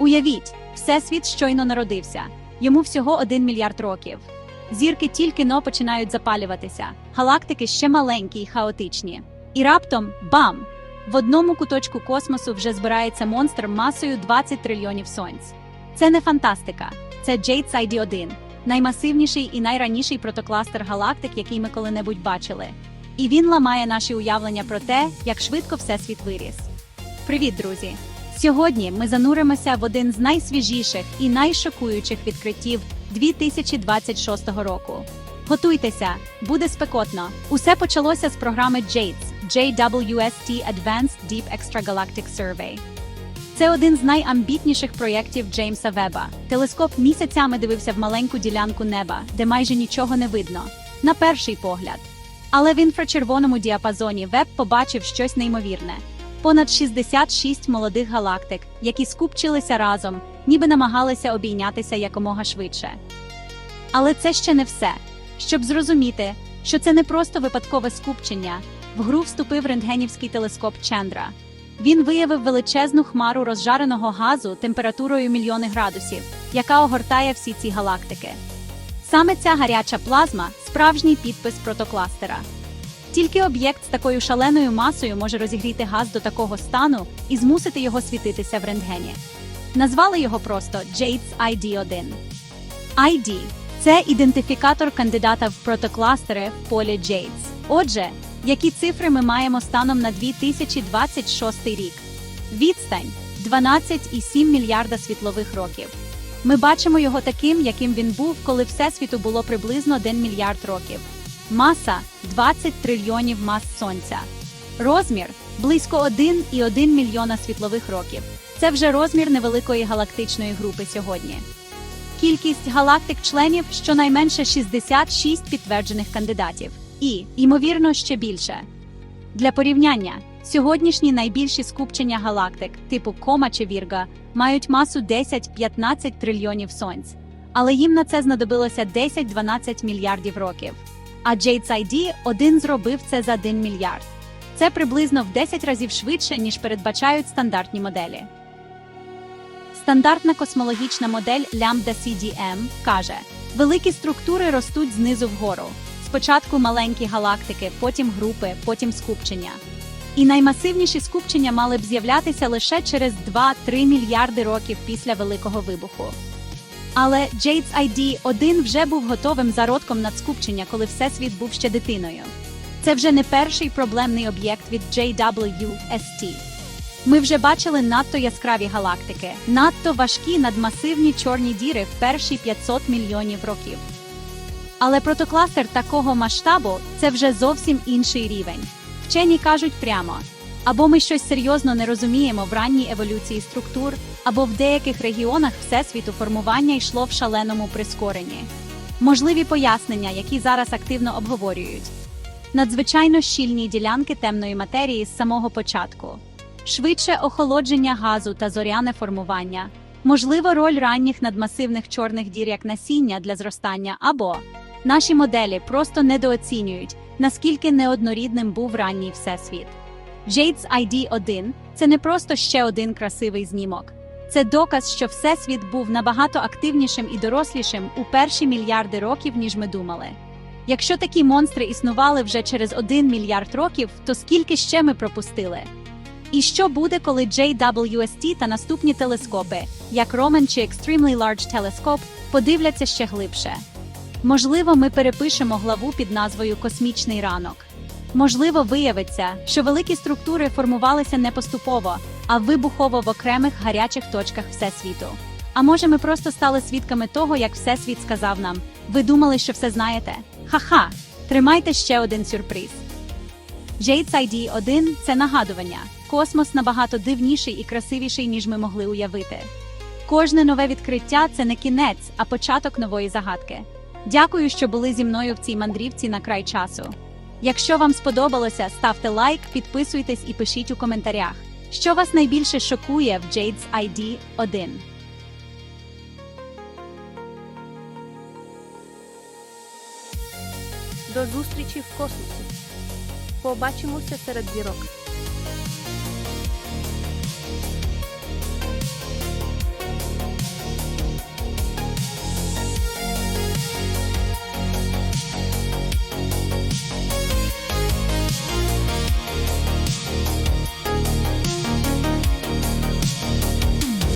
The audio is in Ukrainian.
Уявіть, всесвіт щойно народився. Йому всього один мільярд років. Зірки тільки но починають запалюватися, галактики ще маленькі й хаотичні. І раптом бам! В одному куточку космосу вже збирається монстр масою 20 трильйонів сонць. Це не фантастика, це JADES ID-1, наймасивніший і найраніший протокластер галактик, який ми коли-небудь бачили. І він ламає наші уявлення про те, як швидко всесвіт виріс. Привіт, друзі! Сьогодні ми зануримося в один з найсвіжіших і найшокуючих відкриттів 2026 року. Готуйтеся, буде спекотно. Усе почалося з програми JADES JWST Advanced Deep Extragalactic Survey. Це один з найамбітніших проєктів Джеймса Веба. Телескоп місяцями дивився в маленьку ділянку неба, де майже нічого не видно, на перший погляд. Але в інфрачервоному діапазоні Веб побачив щось неймовірне: понад 66 молодих галактик, які скупчилися разом, ніби намагалися обійнятися якомога швидше. Але це ще не все. Щоб зрозуміти, що це не просто випадкове скупчення, в гру вступив рентгенівський телескоп Чендра. Він виявив величезну хмару розжареного газу температурою мільйони градусів, яка огортає всі ці галактики. Саме ця гаряча плазма справжній підпис протокластера. Тільки об'єкт з такою шаленою масою може розігріти газ до такого стану і змусити його світитися в рентгені. Назвали його просто JADES ID-1. ID – це ідентифікатор кандидата в протокластери в полі JADES. Отже, які цифри ми маємо станом на 2026 рік? Відстань 12,7 мільярда світлових років. Ми бачимо його таким, яким він був, коли Всесвіту було приблизно 1 мільярд років. Маса 20 трильйонів мас Сонця. Розмір близько 1,1 мільйона світлових років. Це вже розмір невеликої галактичної групи сьогодні. Кількість галактик-членів щонайменше 66 підтверджених кандидатів. І, ймовірно, ще більше. Для порівняння, сьогоднішні найбільші скупчення галактик, типу Кома чи Вірга, мають масу 10-15 трильйонів сонць, але їм на це знадобилося 10-12 мільярдів років. А JADES ID один зробив це за 1 мільярд. Це приблизно в 10 разів швидше, ніж передбачають стандартні моделі. Стандартна космологічна модель Lambda CDM каже: великі структури ростуть знизу вгору. Спочатку маленькі галактики, потім групи, потім скупчення. І наймасивніші скупчення мали б з'являтися лише через 2-3 мільярди років після Великого вибуху. Але JADES ID-1 вже був готовим зародком надскупчення, коли Всесвіт був ще дитиною. Це вже не перший проблемний об'єкт від JWST. Ми вже бачили надто яскраві галактики, надто важкі надмасивні чорні діри в перші 500 мільйонів років. Але протокластер такого масштабу це вже зовсім інший рівень. Вчені кажуть прямо: або ми щось серйозно не розуміємо в ранній еволюції структур, або в деяких регіонах всесвіту формування йшло в шаленому прискоренні. Можливі пояснення, які зараз активно обговорюють. Надзвичайно щільні ділянки темної матерії з самого початку, швидше охолодження газу та зоряне формування, можливо, роль ранніх надмасивних чорних дір як насіння для зростання, або наші моделі просто недооцінюють, наскільки неоднорідним був ранній всесвіт. JADES ID-1 – це не просто ще один красивий знімок. Це доказ, що всесвіт був набагато активнішим і дорослішим у перші мільярди років, ніж ми думали. Якщо такі монстри існували вже через один мільярд років, то скільки ще ми пропустили? І що буде, коли JWST та наступні телескопи, як Roman чи Extremely Large Telescope, подивляться ще глибше? Можливо, ми перепишемо главу під назвою Космічний ранок. Можливо, виявиться, що великі структури формувалися не поступово, а вибухово в окремих гарячих точках Всесвіту. А може, ми просто стали свідками того, як Всесвіт сказав нам: ви думали, що все знаєте? Ха-ха! Тримайте ще один сюрприз. JADES ID-1 – це нагадування. Космос набагато дивніший і красивіший, ніж ми могли уявити. Кожне нове відкриття це не кінець, а початок нової загадки. Дякую, що були зі мною в цій мандрівці на край часу. Якщо вам сподобалося, ставте лайк, підписуйтесь і пишіть у коментарях, що вас найбільше шокує в JADES ID 1. До зустрічі в космосі. Побачимося серед зірок.